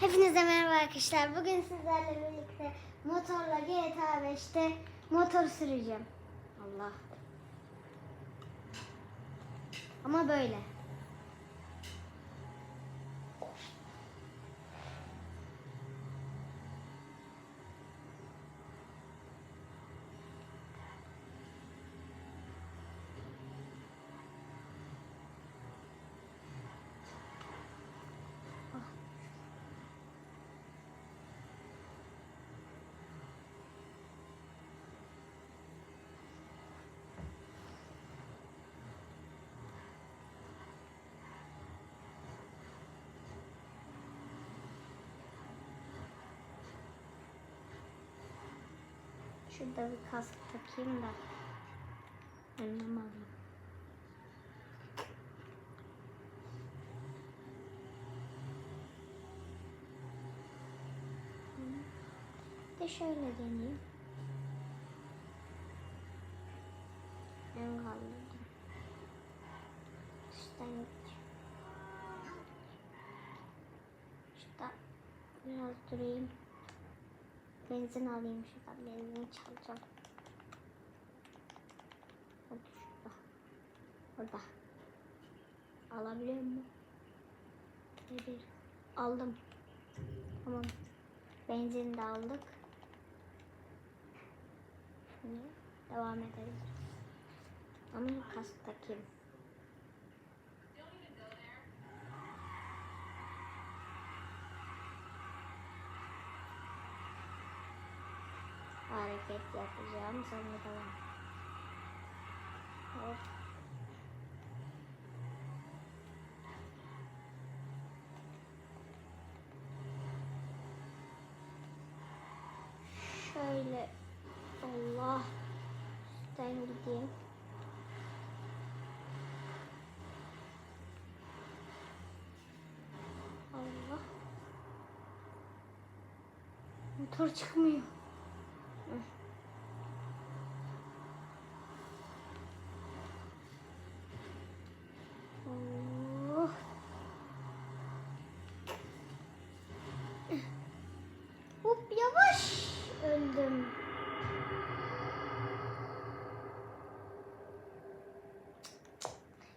Hepinize merhaba arkadaşlar. Bugün sizlerle birlikte motorla GTA 5'te motor süreceğim. Allah. Ama böyle. Şurada bir kask takayım da. Önlem alayım. De şöyle deneyeyim. Ben kaldırdım. Üstten. Şurada biraz durayım. Benzin alayım şuradan. Benzin çalacağım. Hadi şurada. Burada. Alabiliyor muyum? Bir. Aldım. Tamam. Benzin de aldık. Şimdi devam edelim. Ama kask Sonra devam. Hop. Şöyle Allah üstten gideyim. Allah. Motor çıkmıyor. Oh. Hop yavaş öldüm.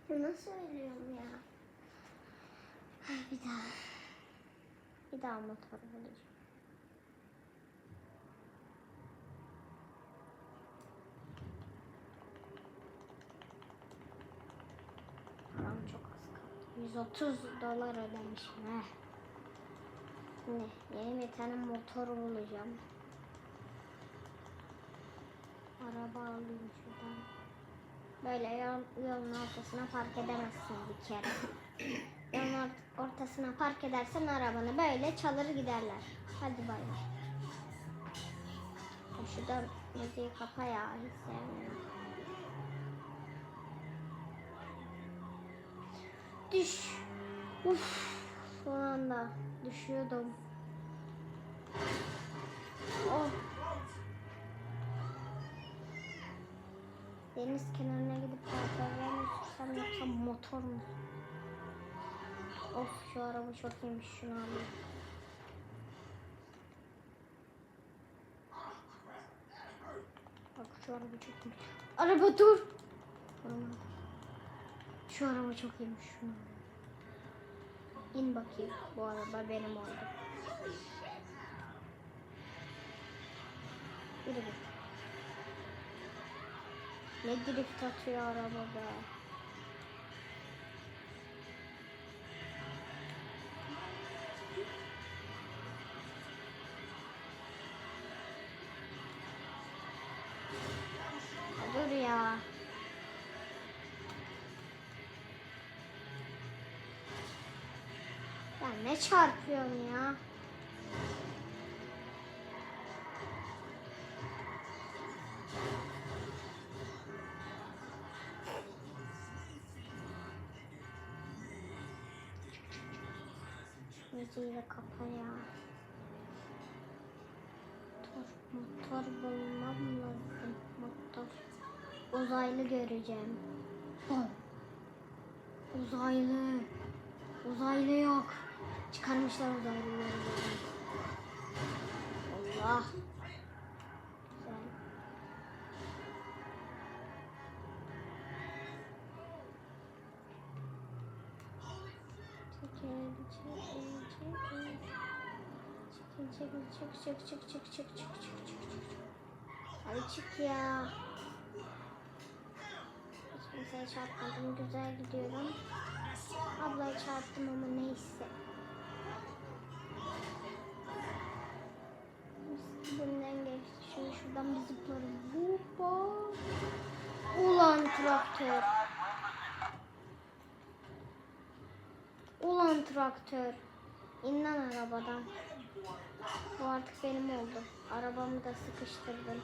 Ya nasıl ölüyorum ya? Ay, Bir daha. Bir daha motor bulacağım. Param çok az kaldı. 130 dolar ödemişim. Heh. Şimdi yeni bir tane motor bulacağım. Araba alayım şuradan. Böyle yol, yolun ortasına park edemezsin bir kere. yolun or- ortasına park edersen arabanı böyle çalır giderler. Hadi bay bay. Şuradan müziği kapa ya. Hiç. Düş. Uf. Son anda düşüyordum. Oh. Deniz kenarına gidip ATV'ye mi sürsem yoksa motor mu? Of şu araba çok iyiymiş şunu alayım. Bak şu araba çok iyi. Araba dur. Şu araba çok iyiymiş şunu alayım. İn bakayım. Bu araba benim oldu. Yürü git. Ne drift atıyor araba be. Ya Dur ya. Ya ne çarpıyorsun ya? ışığıyla kapa ya. Motor, motor bulmam lazım. Motor. Uzaylı göreceğim. Oh. Uzaylı. Uzaylı yok. Çıkarmışlar uzaylıları. Allah. Çekil, çekil, çık, çık, çık, çık, çık, çık, çık, çık, çık. Hadi çık ya. Hiç kimseye çarpmadım, güzel gidiyorum. Ablaya çarptım ama neyse. Bundan geçti. Şimdi şuradan bir zıplarım. Ulan traktör. Ulan traktör. İn lan arabadan. Bu artık benim oldu. Arabamı da sıkıştırdım.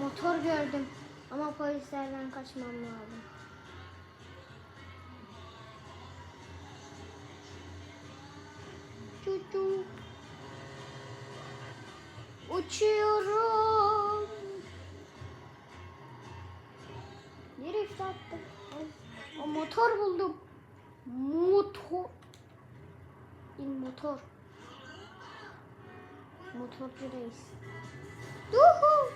Motor gördüm. Ama polislerden kaçmam lazım. Çocuk. Uçuyorum. Reis. Yuhu.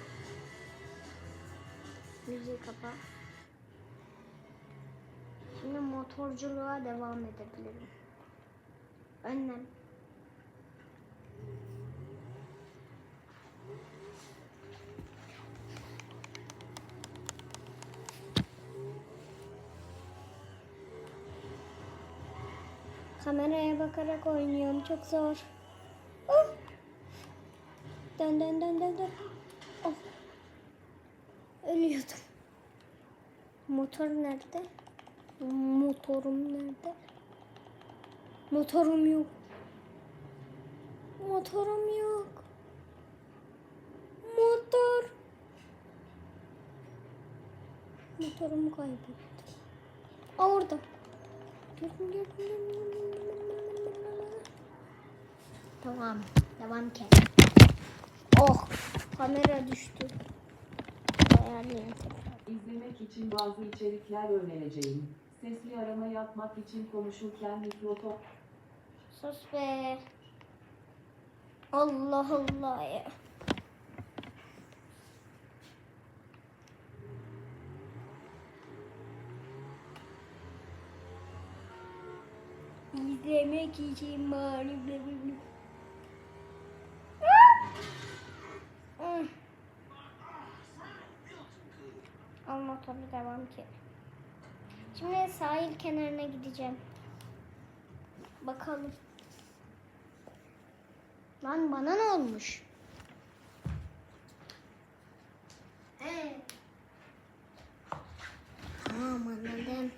Müziği kapa. Şimdi motorculuğa devam edebilirim. Önlem. Kameraya bakarak oynuyorum. Çok zor. Dön dön dön dön dön. Oh. Ölüyordum. Motor nerede? Motorum nerede? Motorum yok. Motorum yok. Motor. Motorumu kaybettim. Aa orada. Gördüm. Tamam. Devam ki. Kamera düştü. Ayarlayayım. İzlemek için bazı içerikler önereceğim. Sesli arama yapmak için konuşurken mikrofon Sus be. Allah Allah ya. İzlemek için mağlup Motoru devam ki. Şimdi sahil kenarına gideceğim. Bakalım. Lan bana ne olmuş? He. Tamam anladım.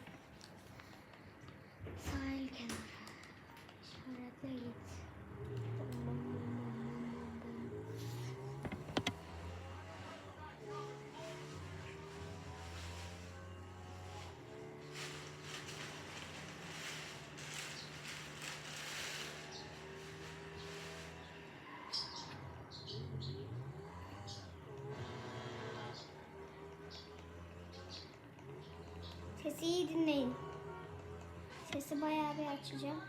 Sesi iyi dinleyin. Sesi bayağı bir açacağım.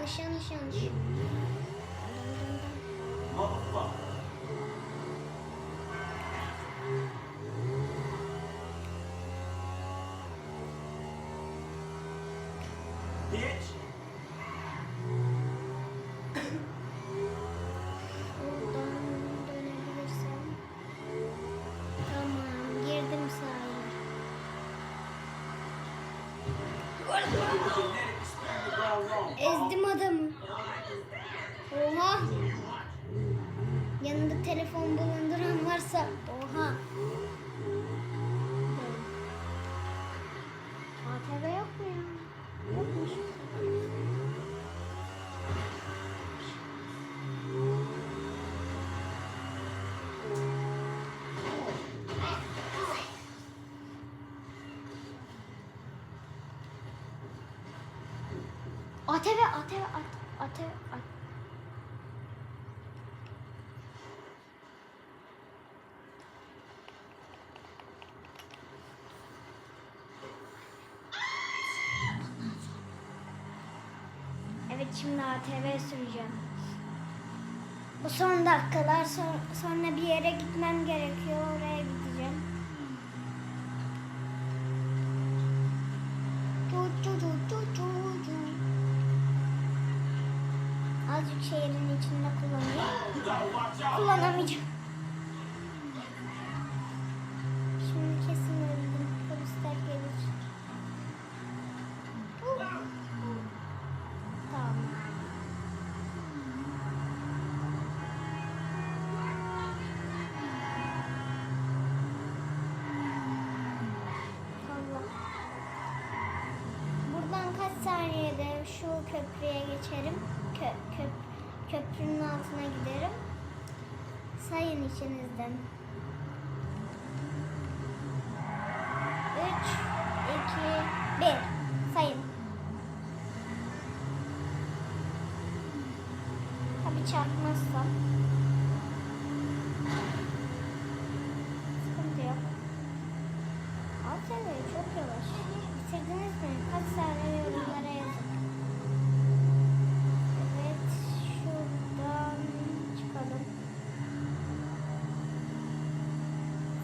我想想去。Ezdim adamı. Oha. Yanında telefon bulunduran varsa ATV, ATV, ATV, ATV. Evet şimdi ATV süreceğim. Bu son dakikalar son- sonra bir yere gitmem gerekiyor. Oraya şehrin içinde kullanayım. Kullanamayacağım. Şimdi kesin öldüm. Polisler gelir. Tamam. Buradan kaç saniyede şu köprüye geçerim? Kö, köp, köprünün altına giderim. Sayın içinizden. 3, 2, 1. Sayın. Tabii çarpmazsam. Sıkıntı yok. ATV çok yavaş. Bitirdiniz mi? Kaç saniye yorumlara yazın. Evet, şuradan çıkalım.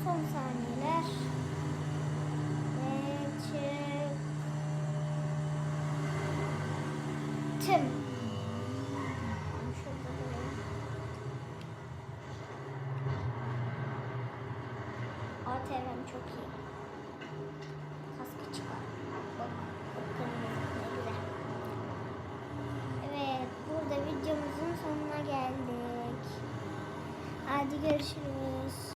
Son saniyeler. Ve durayım. ATV'm çok iyi. Kaskı çıkar. Bak, bak ne güzel. Evet, burada videomuzun sonuna geldik. Hadi görüşürüz.